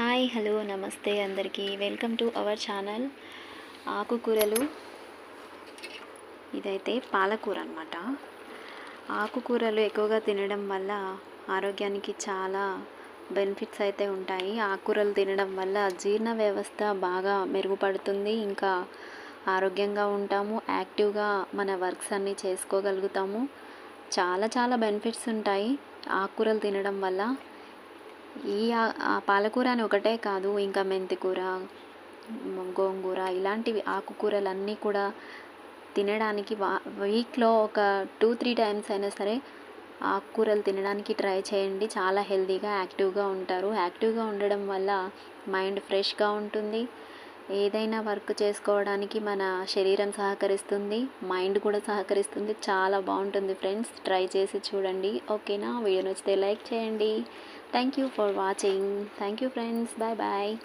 Hi hello నమస్తే అందరికీ. Welcome to our channel ఆకుకూరలు. ఇదైతే పాలకూర అనమాట ఆకుకూరలు ఎక్కువగా తినడం వల్ల ఆరోగ్యానికి చాలా బెనిఫిట్స్ అయితే ఉంటాయి. ఆకుకూరలు తినడం వల్ల జీర్ణ వ్యవస్థ బాగా మెరుగుపడుతుంది. ఇంకా ఆరోగ్యంగా ఉంటాము. యాక్టివ్గా మన వర్క్స్ అన్నీ చేసుకోగలుగుతాము. చాలా చాలా బెనిఫిట్స్ ఉంటాయి ఆకుకూరలు తినడం వల్ల. ఈ పాలకూర అని ఒకటే కాదు ఇంకా మెంతికూర గోంగూర ఇలాంటివి ఆకుకూరలన్నీ కూడా తినడానికి వా వీక్లో ఒక టూ త్రీ టైమ్స్ అయినా సరే ఆకుకూరలు తినడానికి ట్రై చేయండి. చాలా హెల్తీగా యాక్టివ్గా ఉంటారు. యాక్టివ్గా ఉండడం వల్ల మైండ్ ఫ్రెష్గా ఉంటుంది. ఏదైనా వర్క్ చేసుకోవడానికి మన శరీరం సహకరిస్తుంది మైండ్ కూడా సహకరిస్తుంది. చాలా బాగుంటుంది ఫ్రెండ్స్. ట్రై చేసి చూడండి. ఓకేనా? వీడియో నచ్చితే లైక్ చేయండి. thank you for watching. Thank you friends. Bye bye